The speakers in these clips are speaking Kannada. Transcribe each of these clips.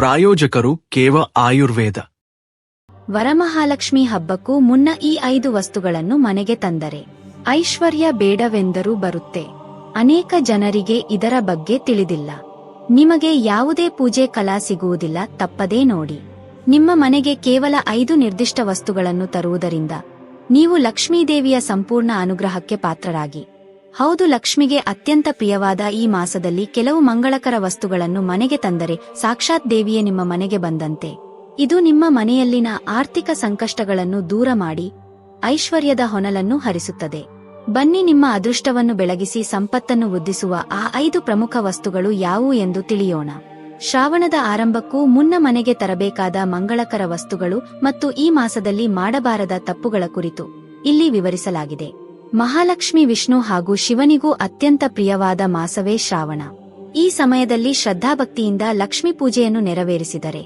ಪ್ರಾಯೋಜಕರು ಕೇವ ಆಯುರ್ವೇದ. ವರಮಹಾಲಕ್ಷ್ಮಿ ಹಬ್ಬಕ್ಕೂ ಮುನ್ನ ಈ ಐದು ವಸ್ತುಗಳನ್ನು ಮನೆಗೆ ತಂದರೆ. ಐಶ್ವರ್ಯ ಬೇಡವೆಂದರೂ ಬರುತ್ತೆ. ಅನೇಕ ಜನರಿಗೆ ಇದರ ಬಗ್ಗೆ ತಿಳಿದಿಲ್ಲ. ನಿಮಗೆ ಯಾವುದೇ ಪೂಜೆ ಕಲಾ ಸಿಗುವುದಿಲ್ಲ ತಪ್ಪದೇ ನೋಡಿ. ನಿಮ್ಮ ಮನೆಗೆ ಕೇವಲ ಐದು ನಿರ್ದಿಷ್ಟ ವಸ್ತುಗಳನ್ನು ತರುವುದರಿಂದ ನೀವು ಲಕ್ಷ್ಮೀದೇವಿಯ ಸಂಪೂರ್ಣ ಅನುಗ್ರಹಕ್ಕೆ ಪಾತ್ರರಾಗಿ. ಹೌದು, ಲಕ್ಷ್ಮಿಗೆ ಅತ್ಯಂತ ಪ್ರಿಯವಾದ ಈ ಮಾಸದಲ್ಲಿ ಕೆಲವು ಮಂಗಳಕರ ವಸ್ತುಗಳನ್ನು ಮನೆಗೆ ತಂದರೆ ಸಾಕ್ಷಾತ್ ದೇವಿಯೇ ನಿಮ್ಮ ಮನೆಗೆ ಬಂದಂತೆ. ಇದು ನಿಮ್ಮ ಮನೆಯಲ್ಲಿನ ಆರ್ಥಿಕ ಸಂಕಷ್ಟಗಳನ್ನು ದೂರ ಮಾಡಿ ಐಶ್ವರ್ಯದ ಹೊನಲನ್ನು ಹರಿಸುತ್ತದೆ. ಬನ್ನಿ, ನಿಮ್ಮ ಅದೃಷ್ಟವನ್ನು ಬೆಳಗಿಸಿ ಸಂಪತ್ತನ್ನು ವೃದ್ಧಿಸುವ ಆ ಐದು ಪ್ರಮುಖ ವಸ್ತುಗಳು ಯಾವುವು ಎಂದು ತಿಳಿಯೋಣ. ಶ್ರಾವಣದ ಆರಂಭಕ್ಕೂ ಮುನ್ನ ಮನೆಗೆ ತರಬೇಕಾದ ಮಂಗಳಕರ ವಸ್ತುಗಳು ಮತ್ತು ಈ ಮಾಸದಲ್ಲಿ ಮಾಡಬಾರದ ತಪ್ಪುಗಳ ಕುರಿತು ಇಲ್ಲಿ ವಿವರಿಸಲಾಗಿದೆ. ಮಹಾಲಕ್ಷ್ಮಿ ವಿಷ್ಣು ಹಾಗೂ ಶಿವನಿಗೂ ಅತ್ಯಂತ ಪ್ರಿಯವಾದ ಮಾಸವೇ ಶ್ರಾವಣ. ಈ ಸಮಯದಲ್ಲಿ ಶ್ರದ್ಧಾಭಕ್ತಿಯಿಂದ ಲಕ್ಷ್ಮೀ ಪೂಜೆಯನ್ನು ನೆರವೇರಿಸಿದರೆ.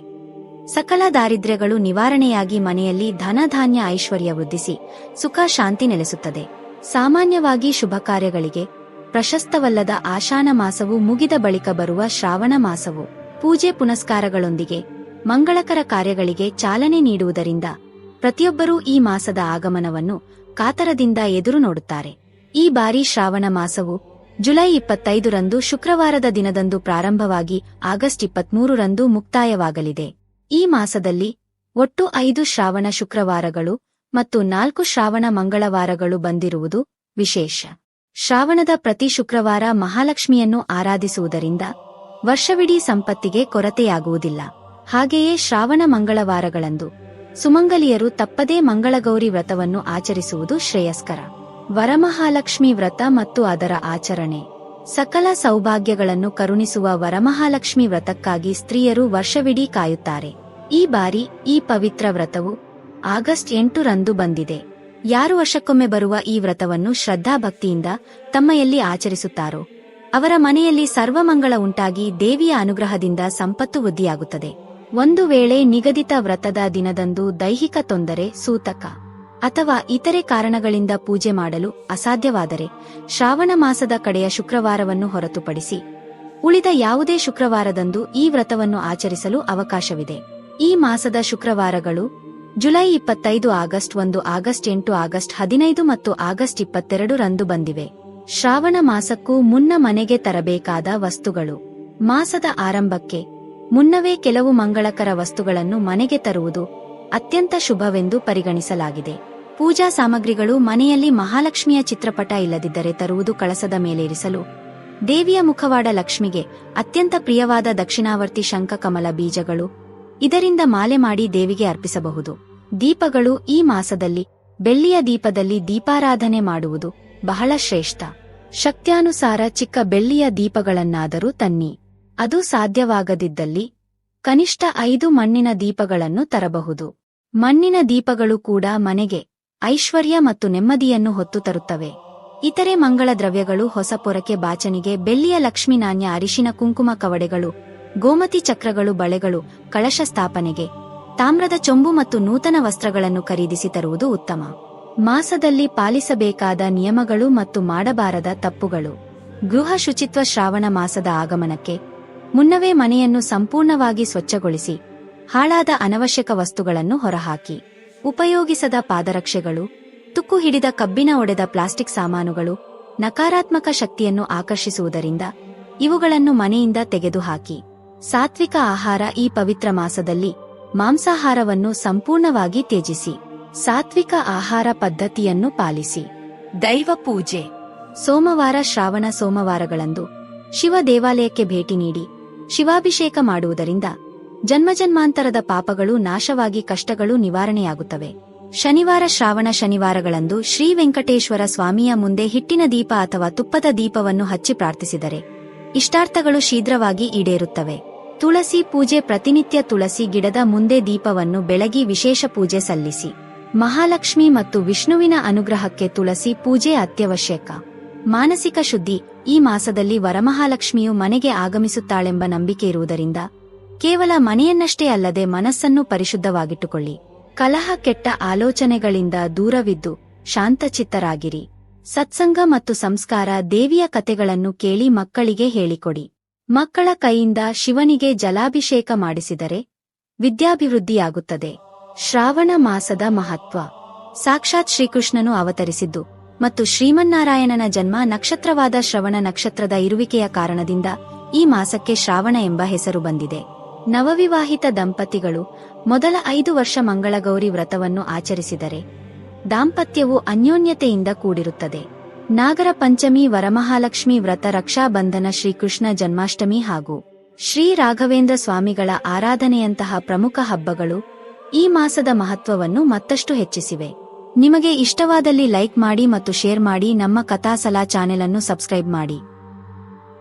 ಸಕಲ ದಾರಿದ್ರ್ಯಗಳು ನಿವಾರಣೆಯಾಗಿ ಮನೆಯಲ್ಲಿ ಧನಧಾನ್ಯ ಐಶ್ವರ್ಯ ವೃದ್ಧಿಸಿ ಸುಖ ಶಾಂತಿ ನೆಲೆಸುತ್ತದೆ. ಸಾಮಾನ್ಯವಾಗಿ ಶುಭ ಕಾರ್ಯಗಳಿಗೆ ಪ್ರಶಸ್ತವಲ್ಲದ ಆಶಾನ ಮಾಸವು ಮುಗಿದ ಬಳಿಕ ಬರುವ ಶ್ರಾವಣ ಮಾಸವು ಪೂಜೆ ಪುನಸ್ಕಾರಗಳೊಂದಿಗೆ ಮಂಗಳಕರ ಕಾರ್ಯಗಳಿಗೆ ಚಾಲನೆ ನೀಡುವುದರಿಂದ ಪ್ರತಿಯೊಬ್ಬರೂ ಈ ಮಾಸದ ಆಗಮನವನ್ನು ಕಾತರದಿಂದ ಎದುರು ನೋಡುತ್ತಾರೆ. ಈ ಬಾರಿ ಶ್ರಾವಣ ಮಾಸವು ಜುಲೈ ಇಪ್ಪತ್ತೈದರಂದು ಶುಕ್ರವಾರದ ದಿನದಂದು ಪ್ರಾರಂಭವಾಗಿ ಆಗಸ್ಟ್ ಇಪ್ಪತ್ಮೂರರಂದು ಮುಕ್ತಾಯವಾಗಲಿದೆ. ಈ ಮಾಸದಲ್ಲಿ ಒಟ್ಟು ಐದು ಶ್ರಾವಣ ಶುಕ್ರವಾರಗಳು ಮತ್ತು ನಾಲ್ಕು ಶ್ರಾವಣ ಮಂಗಳವಾರಗಳು ಬಂದಿರುವುದು ವಿಶೇಷ. ಶ್ರಾವಣದ ಪ್ರತಿ ಶುಕ್ರವಾರ ಮಹಾಲಕ್ಷ್ಮಿಯನ್ನು ಆರಾಧಿಸುವುದರಿಂದ ವರ್ಷವಿಡೀ ಸಂಪತ್ತಿಗೆ ಕೊರತೆಯಾಗುವುದಿಲ್ಲ. ಹಾಗೆಯೇ ಶ್ರಾವಣ ಮಂಗಳವಾರಗಳಂದು ಸುಮಂಗಲಿಯರು ತಪ್ಪದೇ ಮಂಗಳಗೌರಿ ವ್ರತವನ್ನು ಆಚರಿಸುವುದು ಶ್ರೇಯಸ್ಕರ. ವರಮಹಾಲಕ್ಷ್ಮಿ ವ್ರತ ಮತ್ತು ಅದರ ಆಚರಣೆ. ಸಕಲ ಸೌಭಾಗ್ಯಗಳನ್ನು ಕರುಣಿಸುವ ವರಮಹಾಲಕ್ಷ್ಮಿ ವ್ರತಕ್ಕಾಗಿ ಸ್ತ್ರೀಯರು ವರ್ಷವಿಡೀ ಕಾಯುತ್ತಾರೆ. ಈ ಬಾರಿ, ಈ ಪವಿತ್ರ ವ್ರತವು ಆಗಸ್ಟ್ ಎಂಟರಂದು ಬಂದಿದೆ. ಯಾರು ವರ್ಷಕ್ಕೊಮ್ಮೆ ಬರುವ ಈ ವ್ರತವನ್ನು ಶ್ರದ್ಧಾಭಕ್ತಿಯಿಂದ ತಮ್ಮೆಯಲ್ಲಿ ಆಚರಿಸುತ್ತಾರೋ? ಅವರ ಮನೆಯಲ್ಲಿ ಸರ್ವಮಂಗಳ ಉಂಟಾಗಿ ದೇವಿಯ ಅನುಗ್ರಹದಿಂದ ಸಂಪತ್ತು ವೃದ್ಧಿಯಾಗುತ್ತದೆ. ಒಂದು ವೇಳೆ ನಿಗದಿತ ವ್ರತದ ದಿನದಂದು ದೈಹಿಕ ತೊಂದರೆ, ಸೂತಕ, ಅಥವಾ ಇತರೆ ಕಾರಣಗಳಿಂದ ಪೂಜೆ ಮಾಡಲು ಅಸಾಧ್ಯವಾದರೆ ಶ್ರಾವಣ ಮಾಸದ ಕಡೆಯ ಶುಕ್ರವಾರವನ್ನು ಹೊರತುಪಡಿಸಿ ಉಳಿದ ಯಾವುದೇ ಶುಕ್ರವಾರದಂದು ಈ ವ್ರತವನ್ನು ಆಚರಿಸಲು ಅವಕಾಶವಿದೆ. ಈ ಮಾಸದ ಶುಕ್ರವಾರಗಳು ಜುಲೈ ಇಪ್ಪತ್ತೈದು ಆಗಸ್ಟ್ ಒಂದು, ಆಗಸ್ಟ್ ಎಂಟು, ಆಗಸ್ಟ್ ಹದಿನೈದು ಮತ್ತು ಆಗಸ್ಟ್ ಇಪ್ಪತ್ತೆರಡು ರಂದು ಬಂದಿವೆ. ಶ್ರಾವಣ ಮಾಸಕ್ಕೂ ಮುನ್ನ ಮನೆಗೆ ತರಬೇಕಾದ ವಸ್ತುಗಳು ಮಾಸದ ಆರಂಭಕ್ಕೆ ಮುನ್ನವೇ ಕೆಲವು ಮಂಗಳಕರ ವಸ್ತುಗಳನ್ನು ಮನೆಗೆ ತರುವುದು ಅತ್ಯಂತ ಶುಭವೆಂದು ಪರಿಗಣಿಸಲಾಗಿದೆ. ಪೂಜಾ ಸಾಮಗ್ರಿಗಳು ಮನೆಯಲ್ಲಿ ಮಹಾಲಕ್ಷ್ಮಿಯ ಚಿತ್ರಪಟ ಇಲ್ಲದಿದ್ದರೆ ತರುವುದು ಕಳಸದ ಮೇಲೇರಿಸಲು ದೇವಿಯ ಮುಖವಾಡ ಲಕ್ಷ್ಮಿಗೆ ಅತ್ಯಂತ ಪ್ರಿಯವಾದ ದಕ್ಷಿಣಾವರ್ತಿ ಶಂಖಕಮಲ ಬೀಜಗಳು ಇದರಿಂದ ಮಾಲೆ ಮಾಡಿ ದೇವಿಗೆ ಅರ್ಪಿಸಬಹುದು. ದೀಪಗಳು ಈ ಮಾಸದಲ್ಲಿ ಬೆಳ್ಳಿಯ ದೀಪದಲ್ಲಿ ದೀಪಾರಾಧನೆ ಮಾಡುವುದು ಬಹಳ ಶ್ರೇಷ್ಠ. ಶಕ್ತ್ಯಾನುಸಾರ ಚಿಕ್ಕ ಬೆಳ್ಳಿಯ ದೀಪಗಳನ್ನಾದರೂ ತನ್ನಿ. ಅದು ಸಾಧ್ಯವಾಗದಿದ್ದಲ್ಲಿ ಕನಿಷ್ಠ ಐದು ಮಣ್ಣಿನ ದೀಪಗಳನ್ನು ತರಬಹುದು. ಮಣ್ಣಿನ ದೀಪಗಳು ಕೂಡ ಮನೆಗೆ ಐಶ್ವರ್ಯ ಮತ್ತು ನೆಮ್ಮದಿಯನ್ನು ಹೊತ್ತು ತರುತ್ತವೆ. ಇತರೆ ಮಂಗಳ ದ್ರವ್ಯಗಳು ಹೊಸ ಪೊರಕೆ ಬಾಚನಿಗೆ ಬೆಳ್ಳಿಯ ಲಕ್ಷ್ಮೀ ನಾಣ್ಯ, ಅರಿಶಿನ ಕುಂಕುಮ ಕವಡೆಗಳು, ಗೋಮತಿ ಚಕ್ರಗಳು, ಬಳೆಗಳು, ಕಳಶ ಸ್ಥಾಪನೆಗೆ, ತಾಮ್ರದ ಚೊಂಬು ಮತ್ತು ನೂತನ ವಸ್ತ್ರಗಳನ್ನು ಖರೀದಿಸಿ ತರುವುದು ಉತ್ತಮ. ಮಾಸದಲ್ಲಿ ಪಾಲಿಸಬೇಕಾದ ನಿಯಮಗಳು ಮತ್ತು ಮಾಡಬಾರದ ತಪ್ಪುಗಳು. ಗೃಹ ಶುಚಿತ್ವ ಶ್ರಾವಣ ಮಾಸದ ಆಗಮನಕ್ಕೆ ಮುನ್ನವೇ ಮನೆಯನ್ನು ಸಂಪೂರ್ಣವಾಗಿ ಸ್ವಚ್ಛಗೊಳಿಸಿ, ಹಾಳಾದ ಅನವಶ್ಯಕ ವಸ್ತುಗಳನ್ನು ಹೊರಹಾಕಿ. ಉಪಯೋಗಿಸದ ಪಾದರಕ್ಷೆಗಳು, ತುಕ್ಕು ಹಿಡಿದ ಕಬ್ಬಿನ ಒಡೆದ ಪ್ಲಾಸ್ಟಿಕ್ ಸಾಮಾನುಗಳು, ನಕಾರಾತ್ಮಕ ಶಕ್ತಿಯನ್ನು ಆಕರ್ಷಿಸುವುದರಿಂದ ಇವುಗಳನ್ನು ಮನೆಯಿಂದ ತೆಗೆದುಹಾಕಿ. ಸಾತ್ವಿಕ ಆಹಾರ ಈ ಪವಿತ್ರ ಮಾಸದಲ್ಲಿ ಮಾಂಸಾಹಾರವನ್ನು ಸಂಪೂರ್ಣವಾಗಿ ತ್ಯಜಿಸಿ. ಸಾತ್ವಿಕ ಆಹಾರ ಪದ್ಧತಿಯನ್ನು ಪಾಲಿಸಿ. ದೈವ ಪೂಜೆ. ಸೋಮವಾರ ಶ್ರಾವಣ ಸೋಮವಾರಗಳಂದು ಶಿವ ದೇವಾಲಯಕ್ಕೆ ಭೇಟಿ ನೀಡಿ ಶಿವಾಭಿಷೇಕ ಮಾಡುವುದರಿಂದ ಜನ್ಮಜನ್ಮಾಂತರದ ಪಾಪಗಳು, ನಾಶವಾಗಿ ಕಷ್ಟಗಳು ನಿವಾರಣೆಯಾಗುತ್ತವೆ. ಶನಿವಾರ ಶ್ರಾವಣ ಶನಿವಾರಗಳಂದು ಶ್ರೀ ವೆಂಕಟೇಶ್ವರ ಸ್ವಾಮಿಯ ಮುಂದೆ ಹಿಟ್ಟಿನ ದೀಪ ಅಥವಾ ತುಪ್ಪದ ದೀಪವನ್ನು ಹಚ್ಚಿ ಪ್ರಾರ್ಥಿಸಿದರೆ ಇಷ್ಟಾರ್ಥಗಳು ಶೀಘ್ರವಾಗಿ ಈಡೇರುತ್ತವೆ. ತುಳಸಿ ಪೂಜೆ ಪ್ರತಿನಿತ್ಯ ತುಳಸಿ ಗಿಡದ ಮುಂದೆ ದೀಪವನ್ನು ಬೆಳಗಿ ವಿಶೇಷ ಪೂಜೆ ಸಲ್ಲಿಸಿ. ಮಹಾಲಕ್ಷ್ಮಿ ಮತ್ತು ವಿಷ್ಣುವಿನ ಅನುಗ್ರಹಕ್ಕೆ ತುಳಸಿ ಪೂಜೆ ಅತ್ಯವಶ್ಯಕ. ಮಾನಸಿಕ ಶುದ್ಧಿ, ಈ ಮಾಸದಲ್ಲಿ ವರಮಹಾಲಕ್ಷ್ಮಿಯು ಮನೆಗೆ ಆಗಮಿಸುತ್ತಾಳೆಂಬ ನಂಬಿಕೆ ಇರುವುದರಿಂದ ಕೇವಲ ಮನೆಯನ್ನಷ್ಟೇ ಅಲ್ಲದೆ ಮನಸ್ಸನ್ನು ಪರಿಶುದ್ಧವಾಗಿಟ್ಟುಕೊಳ್ಳಿ. ಕಲಹ ಕೆಟ್ಟ ಆಲೋಚನೆಗಳಿಂದ ದೂರವಿದ್ದು ಶಾಂತಚಿತ್ತರಾಗಿರಿ. ಸತ್ಸಂಗ ಮತ್ತು ಸಂಸ್ಕಾರ ದೇವಿಯ ಕತೆಗಳನ್ನು ಕೇಳಿ ಮಕ್ಕಳಿಗೆ ಹೇಳಿಕೊಡಿ. ಮಕ್ಕಳ ಕೈಯಿಂದ ಶಿವನಿಗೆ ಜಲಾಭಿಷೇಕ ಮಾಡಿಸಿದರೆ ವಿದ್ಯಾಭಿವೃದ್ಧಿಯಾಗುತ್ತದೆ. ಶ್ರಾವಣ ಮಾಸದ ಮಹತ್ವ. ಸಾಕ್ಷಾತ್ ಶ್ರೀಕೃಷ್ಣನು ಅವತರಿಸಿದ್ದು ಮತ್ತು ಶ್ರೀಮನ್ನಾರಾಯಣನ ಜನ್ಮ ನಕ್ಷತ್ರವಾದ ಶ್ರವಣ ನಕ್ಷತ್ರದ ಇರುವಿಕೆಯ ಕಾರಣದಿಂದ ಈ ಮಾಸಕ್ಕೆ ಶ್ರಾವಣ ಎಂಬ ಹೆಸರು ಬಂದಿದೆ. ನವವಿವಾಹಿತ ದಂಪತಿಗಳು ಮೊದಲ ಐದು ವರ್ಷ ಮಂಗಳಗೌರಿ ವ್ರತವನ್ನು ಆಚರಿಸಿದರೆ ದಾಂಪತ್ಯವು ಅನ್ಯೋನ್ಯತೆಯಿಂದ ಕೂಡಿರುತ್ತದೆ. ನಾಗರ ಪಂಚಮಿ, ವರಮಹಾಲಕ್ಷ್ಮಿ ವ್ರತ, ರಕ್ಷಾಬಂಧನ, ಶ್ರೀಕೃಷ್ಣ ಜನ್ಮಾಷ್ಟಮಿ ಹಾಗೂ ಶ್ರೀ ರಾಘವೇಂದ್ರ ಸ್ವಾಮಿಗಳ ಆರಾಧನೆಯಂತಹ ಪ್ರಮುಖ ಹಬ್ಬಗಳು ಈ ಮಾಸದ ಮಹತ್ವವನ್ನು ಮತ್ತಷ್ಟು ಹೆಚ್ಚಿಸಿವೆ. ನಿಮಗೆ ಇಷ್ಟವಾದಲ್ಲಿ ಲೈಕ್ ಮಾಡಿ ಮತ್ತು ಶೇರ್ ಮಾಡಿ ನಮ್ಮ ಕಥಾಸಲಾ ಚಾನೆಲ್ ಅನ್ನು ಸಬ್ಸ್ಕ್ರೈಬ್ ಮಾಡಿ.